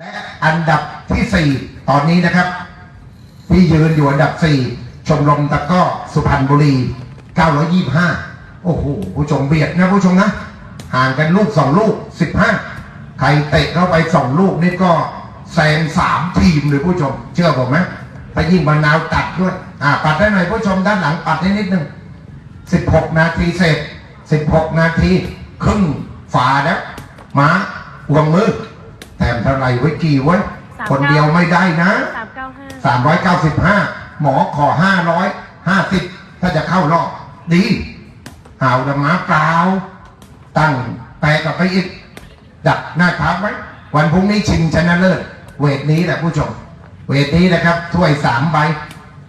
และอันดับที่สี่ตอนนี้นะครับ ที่ยืนอยู่อันดับสี่ชมรมตะก้อสุพรรณบุรี 925 โอ้โห ผู้ชมเบียดนะผู้ชมนะ ห่างกันลูกสองลูก 15 ใครเตะเข้าไปสองลูกนี่ก็แซงสามทีมเลยผู้ชม เชื่อผมไหมถ้ายิ่งมะนาวตัดด้วย อ่าปัดได้หน่อยผู้ชมด้านหลังปัดให้นิดนึง 16 นาทีเสร็จ 16 นาที ครึ่งฝาแล้วมาวงมือ แถมเท่าไหร่ไว้กี่ไว้คนเดียวไม่ได้นะ สามเก้าห้า395 หมอขอ 550 ถ้าจะเข้ารอบดีหาวดหมาเปล่า ตั้งแปลกลับไปอีก ดักหน้าท้าไว้ วันพรุ่งนี้ชิงชนะเลิศเวทนี้แหละผู้ชม เวทนี้นะครับถ้วยสามใบ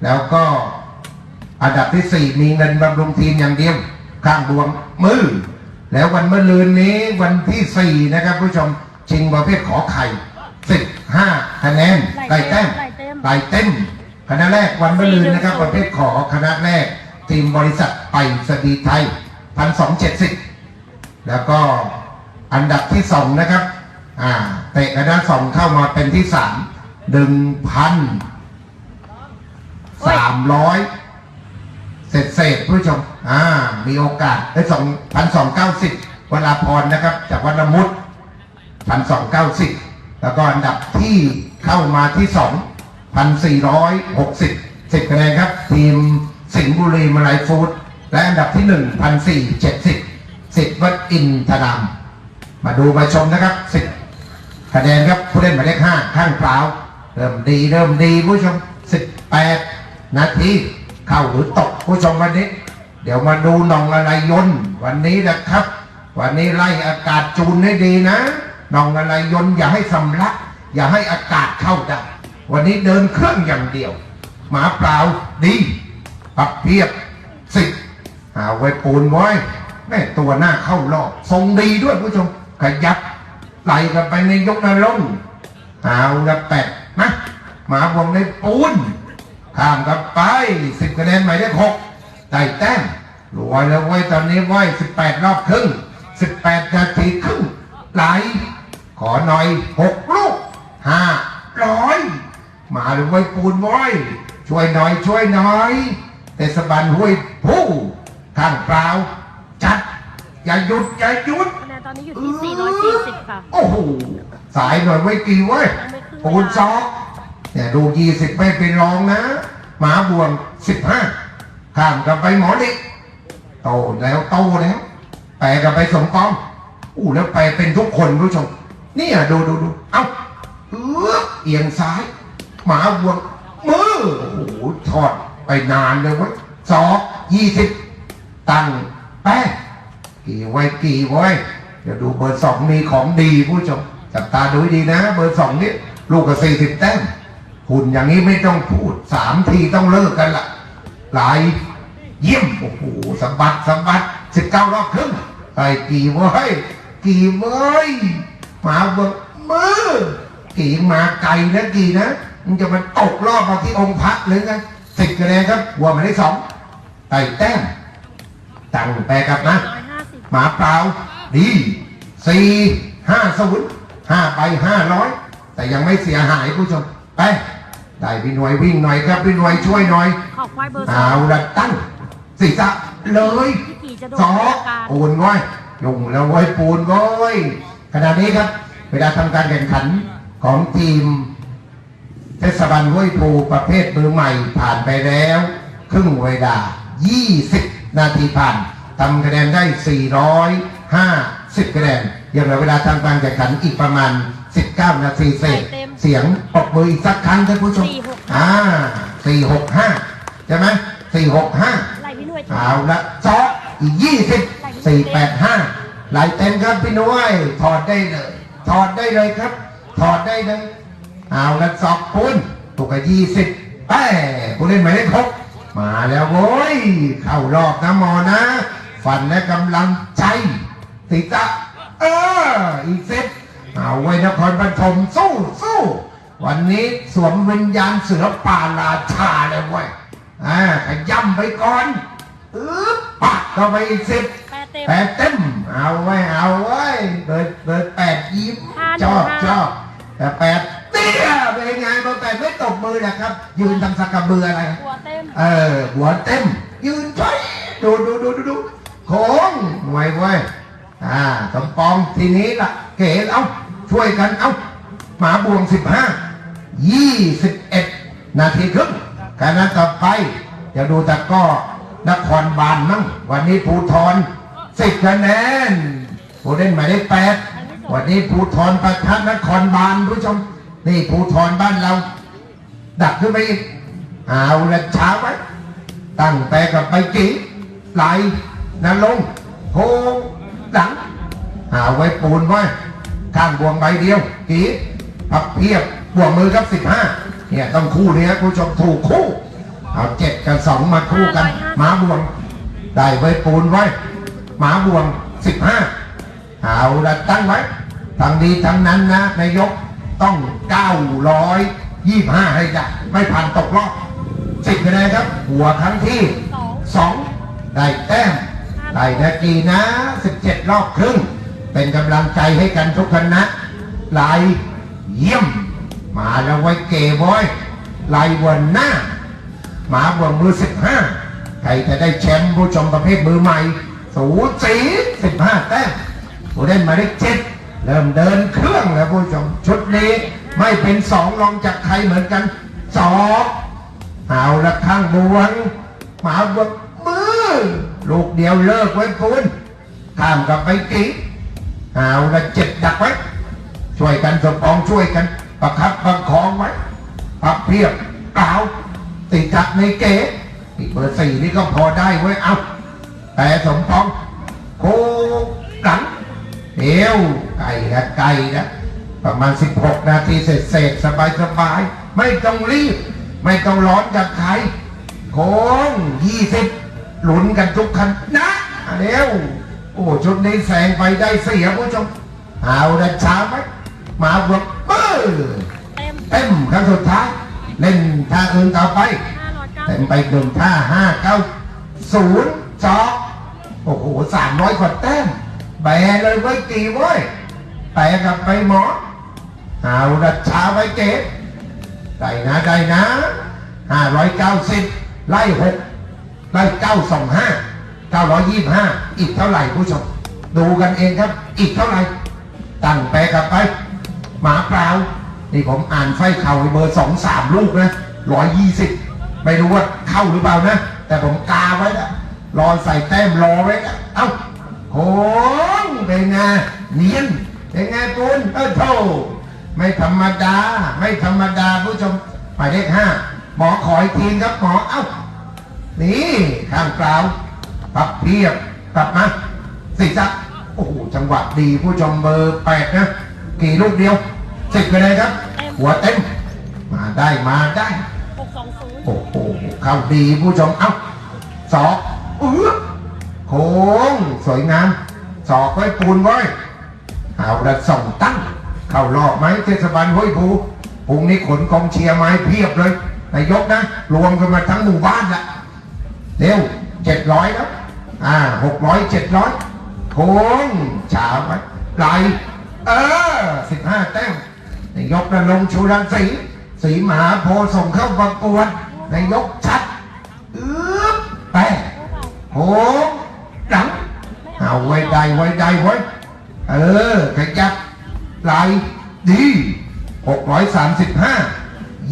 แล้วก็อันดับที่สี่มีเงินบำรุงทีมอย่างเดียว ข้างดวงมือ แล้ววันเมื่อลืนนี้วันที่สี่นะครับผู้ชม ชิงประเภทขอไข่สิบห้าคะแนนไล่แต้มไล่เต็มคณะแรกวันเมื่อลืนนะครับ ประเภทขอคณะแรก ทีมบริษัทไปสดีไทยพันสองเจ็ดสิบแล้วก็อันดับที่สองนะครับอ่าเตะคณะสองเข้ามาเป็นที่สามหนึ่งพันสามร้อยเศษเศษๆผู้ชมอ่ามีโอกาสได้สองพันสองเก้าสิบวราพรนะครับ จากวัดละมุด พันสองเก้าสิบแล้วก็อันดับที่เข้ามาที่สองพันสี่ร้อยหกสิบสิบคะแนนครับ ทีมสิงห์บุรีมาลายฟูดและอันดับที่หนึ่งพันสี่เจ็ดสิบสิบวัดอินทนาม มาดูมาชมนะครับสิบคะแนนครับผู้เล่นหมายเลขห้าข้างเปล่าเริ่มดีเริ่มดีผู้ชมสิบแปดนาทีเข้าหรือตกผู้ชมวันนี้ เดี๋ยวมาดูนองอะไรยนวันนี้นะครับ วันนี้ไล่อากาศจูนให้ดีนะ นองอะไรยนอย่าให้สำลัก อย่าให้อากาศเข้าได้ วันนี้เดินเครื่องอย่างเดียว หมาเปล่าดีปักเพียบสิหาไว้ปูนไว้แม่ตัวหน้าเข้ารอบทรงดีด้วยผู้ชมขยับไหลกันไปในยกนรกเอาละแปดนะหมาวงในปูนข้ามกันไปสิบคะแนนหมายเลขหกได้แต้มรวยแล้วไว้ยตอนนี้ไว้สิบแปดรอบครึ่งสิบแปดนาทีครึ่งไหล ขอหน่อยหกลูกห้าร้อยมาเลยไว้ยปูนไว้ยช่วยหน่อยช่วยหน่อยเทศบาลห้วยผู้ข้างเปล่าจัด อย่าหยุดอย่าหยุดคะแนนตอนนี้อยู่ที่สี่ร้อยสี่สิบค่ะ โอ้โหสายหน่อยไว้กี่เว้ยยังไม่ขึ้นปูนซอกเนี่ยดูยี่สิบไม่เป็นรองนะหมาบวงสิบห้าข้ามกันไปหมอนี่โตแล้วโตแล้วแปลกันไปสมปองอู้แล้วแปลเป็นทุกคนผู้ชม เนี่ยดูดูดูเอ้าเออเอียงซ้าย หมาบวงมือโอ้โหทอดไปนานเลยเว้ยสองยี่สิบตั้งแป้งกี่ไว้กี่ไว้เดี๋ยวดูเบอร์สองมีของดีผู้ชมจับตาดูดีนะ เบอร์สองนี่ลูกกับสี่สิบแต้มหุ่นอย่างนี้ไม่ต้องพูดสามทีต้องเลิกกันละหลายเยี่ยมโอ้โหสะบัดสะบัดสิบเก้ารอบครึ่งไอ้กี่ไว้กี่ไว้ หมาเบอร์มือกี่มาไกลนะกี่นะมันจะมันตกรอบมาที่องค์พระเลยไงสิบคะแนนครับหัวหมายเลขสองไต่แต้มตั้งแปลกลับนะร้อยห้าสิบหมาเปล่าดีสี่ห้าศูนย์ห้าไปห้าร้อยแต่ยังไม่เสียหายผู้ชมไปได้พี่หน่วยวิ่งหน่อยครับพี่หน่วยช่วยหน่อยขอบควายเบอร์สอเอางละตั้งศีรษะเลยพี่กี่จะโดนสองอาการปูนว้อยยุ่งแล้วไว้ยปูนว้อย ขณะนี้ครับ เวลาทำการแข่งขันของทีม เทศบาลห้วยภูประเภทมือใหม่ผ่านไปแล้ว ครึ่งเวลา 20 นาทีผ่านทำคะแนนได้ 450คะแนนยังเหลือเวลาทำการแข่งขันอีกประมาณ 19 นาทีเศษ เสียงปกมืออีกสักครั้งท่านผู้ชมอ่า465 ใช่ไหม465 เอาละซ้ออีก 20 485 หลายเต็มครับพี่น้อยถอดได้เลย ถอดได้เลยครับ ถอดได้เลยเอาละสองคุณถูกกับยี่สิบแป้ผู้เล่นหมายเลขหกมาแล้วโว้ย เข้ารอบนะมอนะ ฝันและกำลังใจติตะเอออีกเซตเอาไว้นครปฐมสู้สู้วันนี้สวมวิญญาณเสือป่าราชาเลยเว้ยอ่าขย่ำไปก่อนเออปักเข้าไปอีกเซต เต็ม แปดเต็มเอาไว้เอาไว้เบอร์เบอร์แปดยิ้มห้าหนึ่งชอบห้า ชอบแต่แปดเนี่ยเป็นไงเบอร์แปดไม่ตบมือนะครับ ยืนทำสักกระเบืออะไรหัวเต็ม เออหัวเต็ม ยืนใช้ดูดูดูดูดูโค้งไว้ไว้ยอ่าสมปองทีนี้ล่ะ เก๋เอาช่วยกันเอาหมาบวงสิบห้ายี่สิบเอ็ดนาทีครึ่งการนั้นต่อไป เดี๋ยวดูตะกร้อนครบาลมั่งวันนี้ภูทร สิบคะแนนผู้เล่นหมายเลขแปดวันนี้ภูทรประทัดนครบาลผู้ชม นี่ภูทรบ้านเรา ดักขึ้นไปอีกเอาละช้าไว้ตั้งแต่กับไปจีไหลนลงค์โพงหลังเอาไว้ปูนไว้ข้างบวงใบเดียวกีพับเพียบบวงมือครับสิบห้าเนี่ยต้องคู่นี้นะคุณผู้ชมถูกคู่เอาเจ็ดกับสองมาคู่กันหมาบวงได้ไว้ปูนไว้ หมาบวงสิบห้าเอาละตั้งไว้ทางดีทางนั้นนะนายกต้องเก้าร้อยยี่ห้าให้ได้ไม่ผ่านตกรอบสิบคะแนนครับ หัวครั้งที่สองสองได้แต้มได้นาทีนะสิบเจ็ดรอบครึ่ง เป็นกำลังใจให้กันทุกคณะลายเยี่ยม มาแล้วไว้เก๋บอยลายวันหน้าหมาบวงมือสิบห้าใครจะได้แชมป์ผู้ชมประเภทมือใหม่ สูสีสิบห้าแต้มผู้เล่นหมายเลขเจ็ดเริ่มเดินเครื่องแล้วผู้ชมชุดนี้ไม่เป็นสองรองจากใครเหมือนกันสองเอาละข้างบวงหมาบวงมือลูกเดียวเลิกไว้ปูนข้ามกับไปกีเอาละเจ็ดดักไว้ ช่วยกันสมปองช่วยกัน ประคับประคองไว้พับเพียบเปล่าติดจักในเก๋อีกเบอร์สี่นี่ก็พอได้ไว้เอา แต่สมปองโคหลังเอวไก่นะไก่นะประมาณ 16 นาทีเสร็จเสร็จสบายสบายๆไม่ต้องรีบ ไม่ต้องร้อนจากใครโค้ง20 หลุนกันทุกคันนะเร็วโอ้ชุดนี้แสงไปได้เสียผู้ชมเอาละช้าไหมมาบวกเบอร์เต็มเต็มครั้งสุดท้าย เล่นท่าอื่นต่อไปห้าร้อยเก้าเต็มไปหนึ่งท่าห้าเก้าศูนย์สองโอ้โหสามร้อยกว่าแต้มแบเลยไว้กี่ว้ยแปะกับไปหมอเอาละช้าไว้เก๋ได้นะได้นะห้าร้อยเก้าสิบไล่หกไล่เก้าสองห้าเก้าร้อยยี่ห้าอีกเท่าไหร่ผู้ชม ดูกันเองครับ อีกเท่าไหร่ตั้งแปะกลับไป หมาเปล่านี่ผมอ่านไฟเข่าเบอร์สองสามลูกนะร้อยยี่สิบไม่รู้ว่าเข้าหรือเปล่านะ แต่ผมกาไว้ละ รอใส่แต้มรอไว้ละเอ้าโค้งเป็นไงเนียนเป็นไงปุณเออโธ่ไม่ธรรมดา ไม่ธรรมดาผู้ชมหมายเลขห้าหมอขออีกทีครับหมอเอ้านี่ข้างเปล่าปับเพียบกลับมาสิจักโอ้โหจังหวะดีผู้ชมเบอร์แปดนะกี่ลูกเดียวสิบไปเลยครับ หัวเต็มมาได้มาได้หกสองศูนย์โอ้โหเข้าดีผู้ชมเอ้าสอกเออโค้งสวยงามสอกไว้ปูนไว้เอาละส่งตั้ง เข้ารอบไหมเทศบาลห้วยภูพรุ่งนี้ขนกองเชียร์ไม้เพียบเลยนายกนะ รวมกันมาทั้งหมู่บ้านละเร็วเจ็ดร้อยแล้วอ่าหกร้อยเจ็ดร้อยโค้งฉาไว้ไหลเออสิบห้าแต้มนายกระลงชูรังสีสีมหาโพส่งเข้าประกวดนายกชัด โหหลังเอาไว้ได้ไว้ได้ไว้ เออขยับไหลดีหกร้อยสามสิบห้า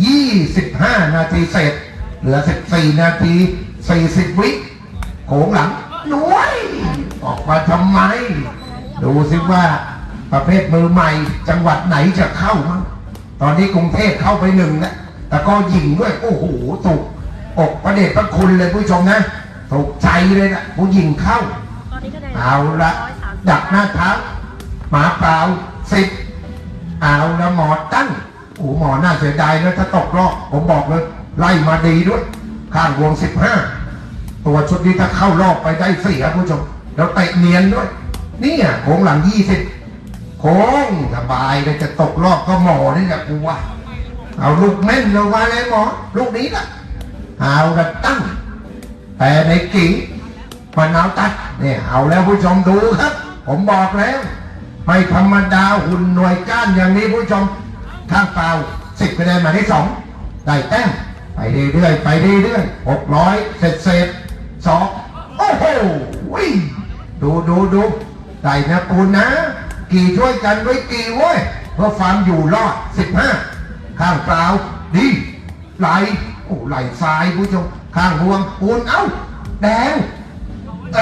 ยี่สิบห้านาทีเสร็จ เหลือสิบสี่นาทีสี่สิบวิโขงหลังหน่วยออกมาทำไม ดูสิว่าประเภทมือใหม่จังหวัดไหนจะเข้ามั้งตอนนี้กรุงเทพเข้าไปหนึ่งนะแต่ก็ยิงด้วย โอ้โหถูกอกประเดชพระคุณเลยผู้ชมนะ ถูกใจเลยนะผู้ยิงเข้าตอนนี้คะแนนเอาละร้อยสามสิบดักหน้าเท้าหมาเปล่าสิบเอาละหมอตั้งโอ้หมอน่าเสียดายนะถ้าตกรอบผมบอกเลย ไล่มาดีด้วย ข้างวงสิบห้าตัวชุดนี้ถ้าเข้ารอบไปได้เสียผู้ชม แล้วเตะเนียนด้วยเนี่ยโค้งหลังยี่สิบโค้งสบายเลยจะตกรอบก็หมอนี่แหละกูว่า เอาลูกเม่นลงมาเลยหมอ ลูกนี้ละเอาละตั้ง แต่ในกิ่งมันเอาตัดเนี่ยเอาแล้วผู้ชมดูครับ ผมบอกแล้วไม่ธรรมดาหุ่นหน่วยก้านอย่างนี้ผู้ชมข้างเปล่าสิบคะแนนมายเลขสองได้แต้มไปเรื่อยๆไปเรื่อยๆหกร้อยเศษเศษสองโอ้โหวิ่งดูดูดูได้นะปูนนะ กี่ช่วยกันไว้กี่เว้ยเพื่อความอยู่รอดสิบห้าข้างเปล่าดีไหลโอ้ไหลซ้ายผู้ชม ข้างห่วงปูนเอ้า แดง เอ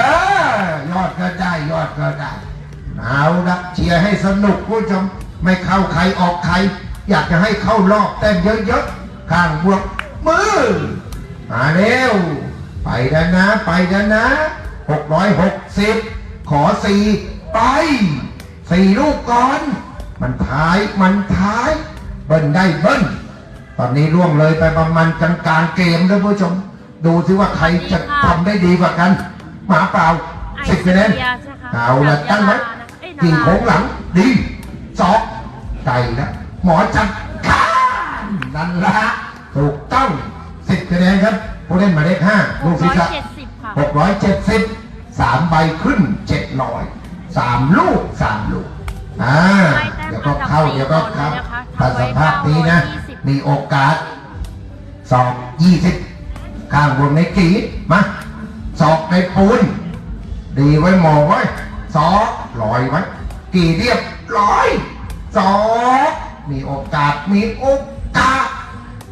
อยอดก็ได้ยอดก็ได้ เอาละเชียร์ให้สนุกผู้ชม ไม่เข้าใครออกใคร อยากจะให้เข้ารอบแต้มเยอะๆ ข้างบวกมือ มาเร็ว ไปแล้วนะ ไปแล้วนะหกร้อยหกสิบขอสี่ไปสี่ลูกก่อน มันท้ายมันท้าย เบิ้ลได้เบิ้ลตอนนี้ล่วงเลยไปประมาณกลางกลางเกมนะผู้ชม ดูสิว่าใครจะทำได้ดีกว่ากัน หมาเปล่าไอสิบซีคะแนนเรียใช่ไหมคะเอาละตั้งไว้เอ้ยกิ่งนาโค้รางหลัง ดีสองไก่นะหมอจัดการนั่นละถูกต้องสิบคะแนนครับผู้เล่นหมายเลขห้าหลูกกศิร้ษอยย์เจ็ดสิบค่ะหกร้อยเจ็ดสิบสามใบขึ้นเจ็ดร้อยสามลูกสามลูกอ่าเดี๋ยวก็เข้าเดี๋ยวก็เข้าถ้าสภาพนี้นะ มีโอกาสสองยี่สิบ ข้างบนในกีมาสอกในปูน ดีไว้หมอไว้สอกลอยไว้กี่เรียบร้อยสอกมีโอกาสมีโอกาส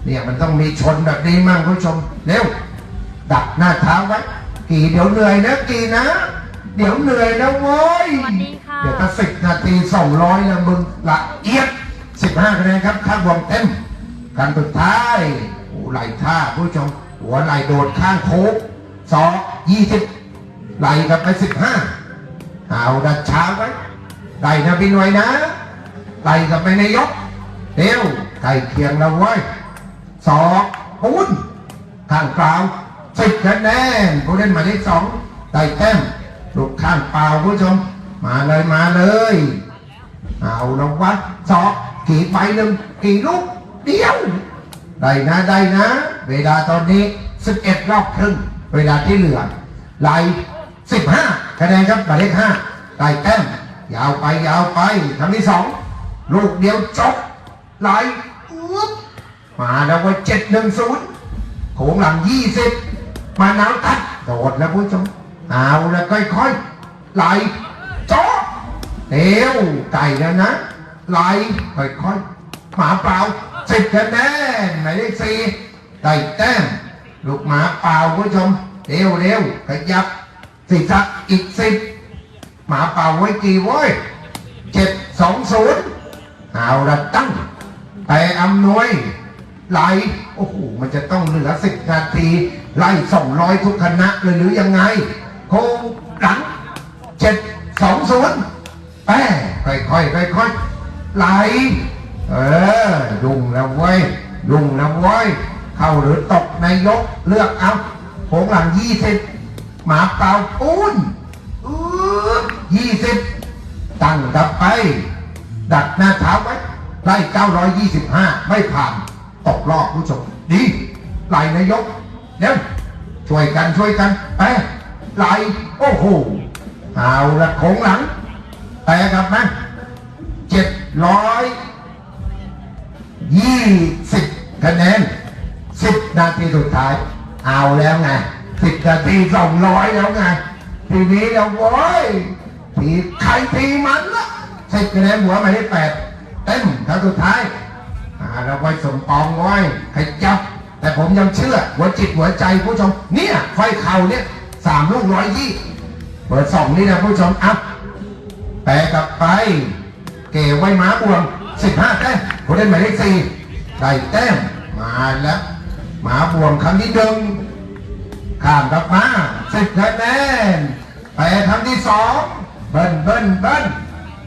เนี่ยมันต้องมีชนแบบนี้มั่งคุณผู้ชมเร็วดักหน้าเท้าไว้กี่เดี๋ยวเหนื่อยนะกี่นะ เดี๋ยวเหนื่อยนะโว้ยสวัสดีค่ะเดี๋ยวก็สิบนาทีสองร้อยนะมึงละเอียดสิบห้าคะแนนครับข้างวงเต็มการสุดท้ายโอ้ไหลท่าผู้ชม หัวไหลโดดข้างโค้งสองยี่สิบไหลกลับไปสิบห้าเอาดัดช้าไว้ได้นะพี่หน่วยนะไหลกลับไปในยกเร็วใกล้เคียงแล้วเว้สองปูนข้างเปล่าสิบคะแนนผู้เล่นหมายเลขสองได้แต้มลูกข้างเปล่าผู้ชม มาเลยมาเลย เอาละวะสองกี่ใบหนึ่งกี่ลูกเดียว ได้นะได้นะ เวลาตอนนี้ 11 รอบครึ่ง เวลาที่เหลือไหล15 คะแนนครับหมายเลข5ได้แต้มยาวไปยาวไปคำที่สองลูกเดียวจบไหลอุ๊บมาแล้วว่า7 1 0โขงหลัง20มาหนาวตัดโดดแล้วผู้ชมเอาแล้วค่อยๆไหลจบเดี๋ยวไก่แล้วนะไหลค่อยๆหมาเปล่าสิบคะแนนหมายเลขสี่ ได้แต้มลูกหมาเปล่าคุณผู้ชมเร็วเร็วขยับสิสักอีกสิบหมาเปล่าไว้กี่ว้ยเจ็ดสองศูนย์เอาละตั้งแต่อำนวยไหลโอ้โหมันจะต้องเหลือสิบนาที ไล่สองร้อยทุกคณะเลยหรือยังไงโค้งหลังเจ็ดสองศูนย์แป้ค่อยค่อยค่อยค่อยๆไหลเออยุ่งแล้วเว้ยยุ่งแล้วเว้ย เข้าหรือตกนายกเลือกเอาโผงหลังยี่สิบหมาเปล่าปูนยี่สิบตั้งกลับไป ดักหน้าเท้าไว้ไล่เก้าร้อยยี่สิบห้าไม่ผ่าน ตกรอบผู้ชมดีไหลนายกเดี๋ยวช่วยกันช่วยกันไปไหลโอ้โหเอาละโขงหลังแต่กลับมาเจ็ดร้อยยี่สิบคะแนน ทีสุดท้าย เอาแล้วไงสิบนาทีสองร้อยแล้วไง ทีนี้เราโว้ยทีใครทีมันละสิบคะแนนหัวหมายเลขแปดเต็มครั้งสุดท้ายเราไว้สมปองไว้ขยับ แต่ผมยังเชื่อหัวจิตหัวใจผู้ชม เนี่ยไฟเข่าเนี่ยสามลูกร้อยยี่เปิดสองนี่นะผู้ชมอัพแปลกลับไป เก๋ไว้ม้าบวงสิบห้าแต้มผู้เล่นหมายเลขสี่ได้แต้มมาแล้ว หมาบวงครั้งที่หนึ่งข้ามกลับมาสิบคะแนนแปครั้งที่สองเบิ้ลเบิ้ลเบิ้ล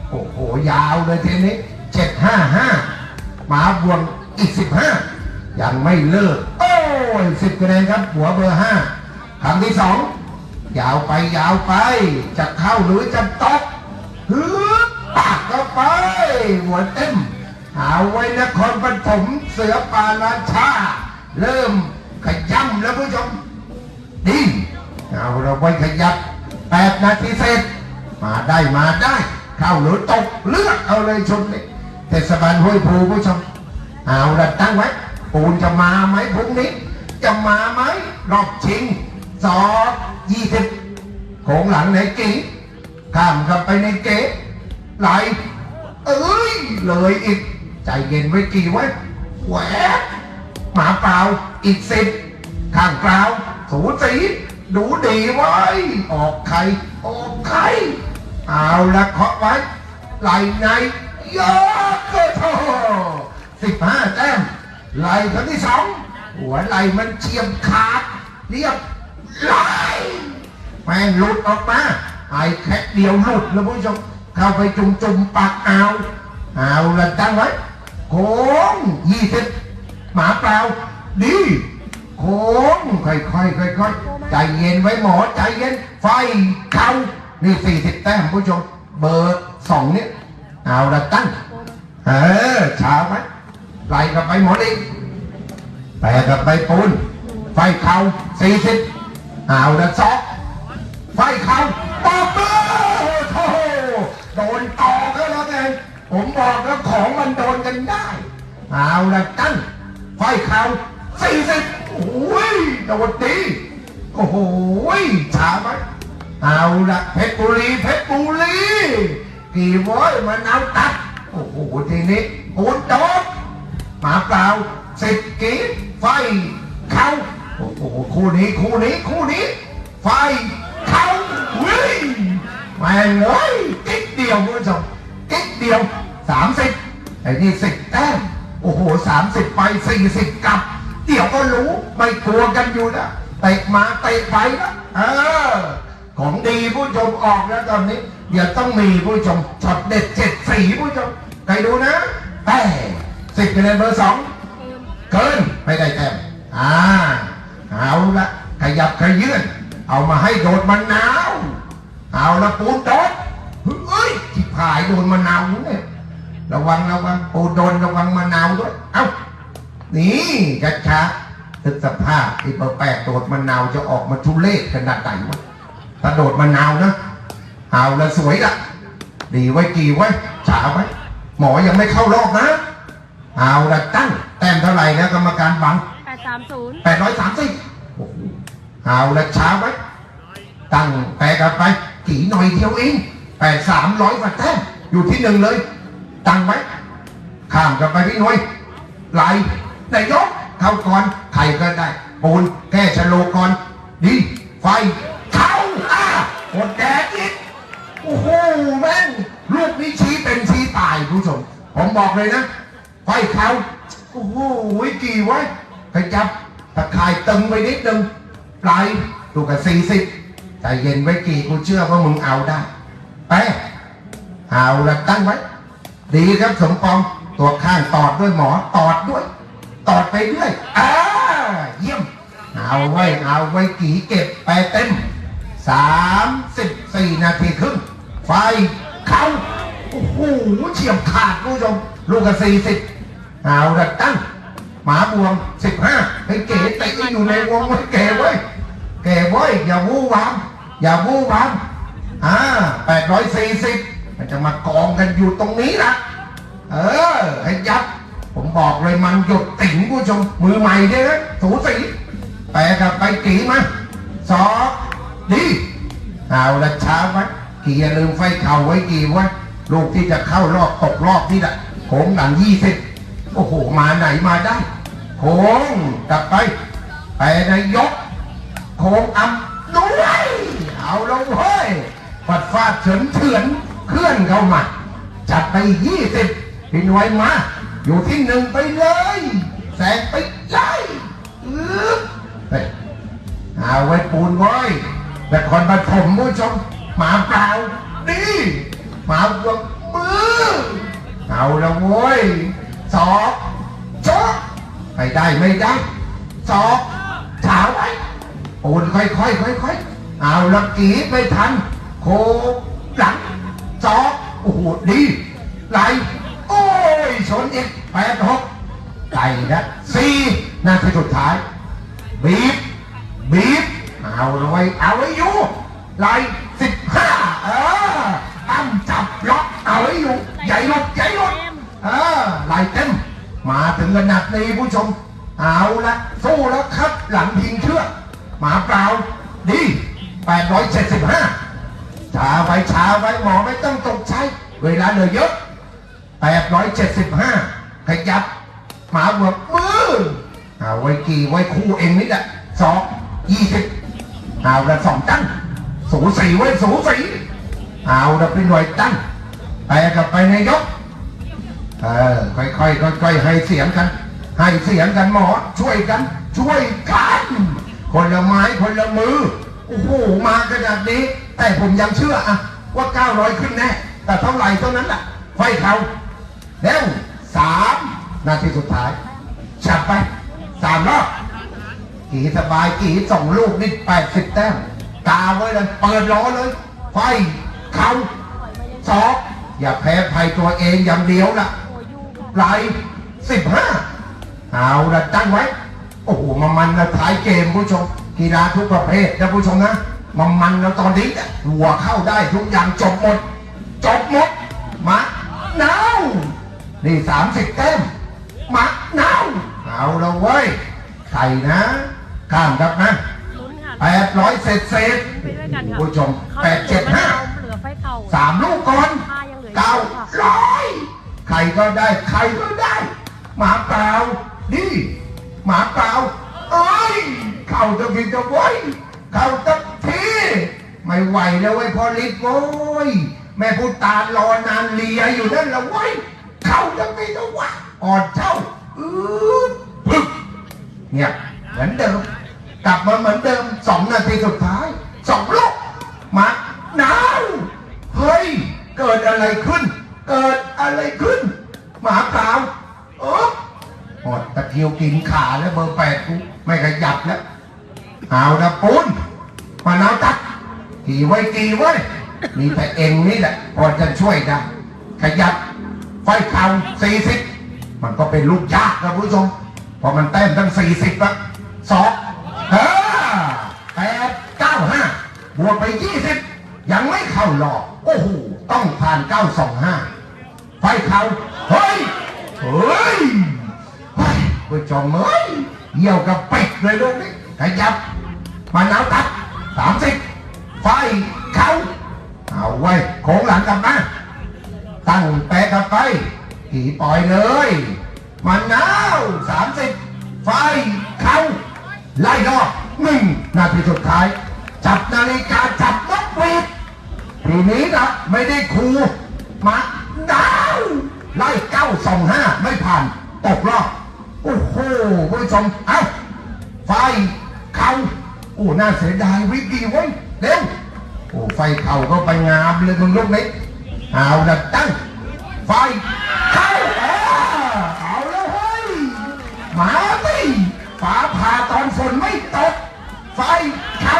โอ้โห ยาวเลยทีนี้เจ็ดห้าห้าหมาบวงอีกสิบห้ายังไม่เลิก โอ้ยสิบคะแนนครับ หัวเบอร์ห้าครั้งที่สองยาวไปยาวไป จะเข้าหรือจะตกฮึบปากเข้าไป หัวเต็มเอาไว้นครปฐมเสือปาราชา เริ่มขย้ำแล้วผู้ชมดีเอาเราไว้ขยับแปดนาทีเสร็จมาได้มาได้ เข้าหรือตกเลือกเอาเลยชมเลยเทศบาลห้วยภูผู้ชมเอาละตั้งไว้ปูนจะมาไหมพรุ่งนี้ จะมาไหมรอบชิงสอยี่สิบโขงหลังในกีข้ามกลับไปในเก๋ไหลเอ้ยเลยอีกใจเย็นไว้กี่ไว้แหวก หมาเปล่าอีกสิบข้างกล่าวสูสีดูดีไว้ ออกไข่ออกไข่เอาละเคาะไว้ไหลในยอะเกินโทสิบห้าแต้มไหลครั้งที่สองหัวไหลมันเฉียบขาดเรียบไหลแม่งหลุดออกมาไอ้แค่เดียวหลุดแล้วผู้ชมเข้าไปจุ่มจุ่มปากเอาเอาละตั้งไว้โค้งยี่สิบ หมาเปล่าดีโค้งค่อยๆค่อยๆใจเย็นไว้หมอใจเย็น ไฟเข้านี่สี่สิบแต้มผู้ชม เบอร์สองเนี่ยเอาละตั้ง เออช้าไหมไล่กับไปหมอดิแปะกับไปปูน ไฟเข่าสี่สิบเอาละสองไฟเข่าปอบมือโอ้โหโดนต่อก็แล้วไงผมบอกแล้วของมันโดนกันได้ เอาละตั้ง ไฟเข่าสี่สิบโอ้ยโดนดีโอ้โหช้าไหมเอาละเพชรบุรีเพชรบุรีกี่โว้ยมันเอาตัดโอ้โหทีนี้ปูนโดนหมาเปล่าสิบกีดไฟเข้าโอ้โหคู่นี้คู่นี้คู่นี้ ไฟเข้าวิ่งแม่งเลยกิ๊กเดียวคุณผู้ชมกิ๊กเดียวสามสิบไอ้นี่สิบแต้ม โอ้โหสามสิบไปสี่สิบกลับ เดี๋ยวก็รู้ไม่กลัวกันอยู่นะเตะมาเตะไปนะเออ ของดีผู้ชมออกแล้วตอนนี้ เดี๋ยวต้องมีผู้ชมช็อตเด็ดเจ็ดสีผู้ชมใครดูนะแต่สิบคะแนนเบอร์สองเกินไม่ได้แต้มอ่าเอาละขยับขยื่นเอามาให้โดดมะนาว เอาละปูนโดดเฮ้ยที่ผายโดนมะนาวเนี่ย ระวังระวังปูนโดนระวังมะนาวด้วย เอ้า นี่กัช้าๆตึกสภาพที่เบอร์แปดโดดมะนาวจะออกมาทุเรศขนาดไหนวะกระโดดมะนาวนะเอาละสวยละดีไว้กี่ไว้ฉาไว้ หมอยังไม่เข้ารอบนะ เอาละตั้ง แต้มเท่าไหร่นะกรรมการบังแปดสามศูนย์แปดร้อยสามสิบเอาละช้าไว้ ตั้งแปะกันไปกี่หน่อยเดียวเองแปดสามร้อยกว่าแต้มอยู่ที่หนึ่งเลย ตังไว้ข้ามกันไปพี่หน่วยไหลนายกเข้าก่อนใครก็ได้ปูนแก้ชะโลก่อนดีไฟเข้าอะหมดแดดอีกโอ้โหแม่งลูกนี้ชี้เป็นชี้ตายคุณผู้ชมผมบอกเลยนะไฟเขาโอ้โหกี่ไว้ไปจับตะข่ายตึงไปนิดนึงปลายตัวกับสี่สิบใจเย็นไว้กี่กูเชื่อว่ามึงเอาได้ไปเอาละตั้งไว้ ดีครับสมปองตัวข้างตอดด้วยหมอตอดด้วย ตอดไปด้วยอ่าเยี่ยม เอาไว้เอาไว้กี่เก็บไปเต็มสามสิบสี่นาทีครึ่งไฟเข้าโอ้โหเฉียบขาดผู้ชมลูกกับสี่สิบเอาละตั้งหมาบวงสิบห้าให้เก๋เตะอยู่ในวงไว้เก๋ไว้เก๋ไว้อย่าวู้วามอย่าวู้วามอ่าแปดร้อยสี่สิบ มันจะมากองกันอยู่ตรงนี้ละเออให้ยับ ผมบอกเลยมันหยดติ๋งผู้ชมมือใหม่เนี่ยนะสูสีแปกับไปกี่มาสองดีเอาละช้าไว้กี่อย่าลืมไฟเข่าไว้กี่ว้ลูกที่จะเข้ารอบตกรอบนี่แหละโค้งหลังยี่สิบโอ้โห มาไหนมาได้โค้งกลับไป ไปนายกโค้งอัมด้วยเอาลงเฮ้ยฟัดฟาดเฉินเถือน เคลื่อนเข้ามา จัดไปยี่สิบพี่หน่วยมา อยู่ที่หนึ่งไปเลย แสงไปเลยอึ๊บเฮ้ยเอาไว้ปูนไว้แต่คนปฐมผู้ชมหมาเปล่าดีหมาบวงมือเอาละโว้ยสองโจ๊กไปได้ไม่ได้สองถาไว้ปูนค่อยๆค่อยๆเอาละกีไม่ทันโคหลัง จอกโอ้โหดีไหลโอ้ยชนอีกแปดหกไก่นะสี่นาทีสุดท้าย บีบ บีบ เอาเลยเอาไว้อยู่ไหลสิบห้าเออตั้มจับล็อกเอาไว้อยู่ใหญ่ลดใหญ่ลดเออไหลเต็ม มาถึงขนาดนี้ผู้ชม เอาละสู้แล้วครับหลังพิงเชือกหมาเปล่าดี875 ช้าไว้ช้าไว้หมอไม่ต้องตกใจเวลาเหลือเยอะ875ขยับหมาบวกมือเอาไว้กี่ไว้คู่เองนี่แหละสองยี่สิบเอาละสองตั้งสูสีไว้สูสีเอาละเป็นหน่วยตั้งไปกับไปนายกเออค่อยๆค่อยๆให้เสียงกัน ให้เสียงกันหมอช่วยกัน ช่วยกัน คนละไม้คนละมือ โอ้โหมาขนาดนี้ แต่ผมยังเชื่ออะว่า 900 ขึ้นแน่ แต่เท่าไหร่เท่านั้นแหละไฟเขาแล้วสามนาทีสุดท้ายฉับไปสามรอบกี่สบายกี่สองลูกนี่แปดสิบแต้มกาไว้เลยเปิดล้อเลย ไฟเขาสองอย่าแพ้ภัยตัวเองอย่างเดียวล่ะไหลสิบห้าเอาละตั้งไว้ โอ้โหมามันนะท้ายเกมผู้ชม กีฬาทุกประเภทนะผู้ชมนะมามันแล้วตอนนี้เนี่ยหัวเข้าได้ทุกอย่างจบหมด จบหมดมาเนานี่สามสิบแต้มมาเนาเอาละเว้ยใครนะข้ามครับนะลุ้นค่ะแปดร้อยเศษเศษไปด้วยกันค่ะผู้ชมเขาแปดเจ็ดห้าเหลือไฟเก่าสามลูกก่อนผ้ายังเหลือเก้าค่ะร้อยใครก็ได้ใครก็ได้ หมาเปล่านี่หมาเปล่าเอ้ย เข้าตะพีตะไว้ยเข้าตะทีไม่ไหวแล้วเว้ยพอลิศโว้ยแม่พูตาลรอนานเลียอยู่นั่นละเว้ยเข้าตะพีตะว้อ่อนเจ้าอืดปึ๊บเนี่ยเหมือนเดิม กลับมาเหมือนเดิมสองนาทีสุดท้ายสองลูกมาหนาวเฮ้ย เกิดอะไรขึ้น เกิดอะไรขึ้น หมาเปล่าเออหมดตะคริวกินขาแล้วเบอร์แปดกูไม่ขยับแล้ว เอาละปูนมานาตัดกี่ไว้กี่ไว้ มีแต่เองนี่แหละพอจะช่วยได้ขยับไฟเข่าสี่สิบมันก็เป็นลูกยากนะผู้ชมพอมันแต้มตั้งสี่สิบละสองห้าแปดเก้าห้าบวกไปยี่สิบยังไม่เข้ารอบโอ้โหต้องผ่านเก้าสองห้าไฟเข่าเฮ้ยเฮ้ยเฮ้ยผู้ชมเอ้ยเหี่ยวกับปิดเลยลูกนี้ขยับ มานาวตัดสามสิบไฟเขาเอาไว้ยโค้งหลังกลับมาตั้งแปะกับไฟขี่ปล่อยเลย มันนาวสามสิบไฟเขาไล่รอบหนึ่งนาทีสุดท้าย จับนาฬิกาจับนกหวีดทีนี้นะไม่ได้ครูมาดาวไล่เก้าสองห้าไม่ผ่าน ตกรอบ โอ้โหผู้ชมเอ้าไฟเขา โอ้น่าเสียดายวิธีไว้ยเร็วโอ้ไฟเข่าก็ไปงามเลยมึงลูกนี้เอาละตั้ง ไฟเข้าเออเอาแล้วเฮ้ยหมาสิฟ้าผ่าตอนฝนไม่ตก ไฟเข้า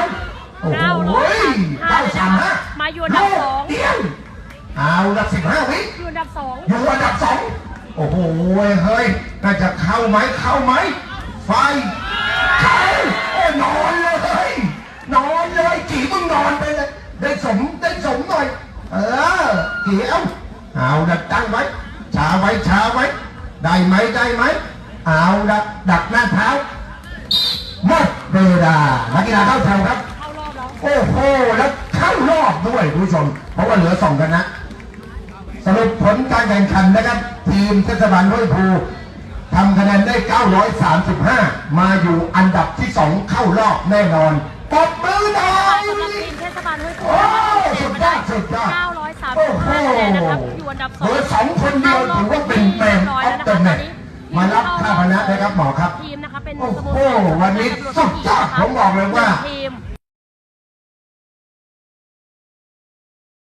โอ้โหเก้าร้อยสามสิบห้าเก้าสามห้ามาอยู่อันดับสองเดียวเอาละสิบห้าวิอยู่อันดับสองอยู่อันดับสองโอ้โหเฮ้ยน่าจะเข้าไหมเข้าไหมไฟ สมได้สมหน่อย เออเกี่ยวเอาดักตั้งไว้ช้าไว้ช้าไว้ ได้ไหมได้ไหมเอาดักดักหน้าเท้าหมดเวลานักกีฬาเข้าแถวครับเข้ารอบโอ้โหแล้วเข้ารอบด้วยคุณผู้ชม เพราะว่าเหลือสองคณะสรุปผลการแข่งขันนะครับ ทีมเทศบาลห้วยภูทำคะแนนได้ 935 มาอยู่อันดับที่ 2 เข้ารอบแน่นอน ปรบมือหน่อยสำหรับทีมเทศบาลห้วยโขโอ้งสุดยอดสุดยอด935โอ้โหคะแนนนะครับอยู่อันดับสองเบอร์สองคนเดียวถือว่าเป็นแมนออฟเดอะแมตช์มารับค่าพนะนะครับหมอครับทีมนะคะเป็นโอ้สโหโมสรวันนี้สุดยอดผมบอกเลยว่าทีม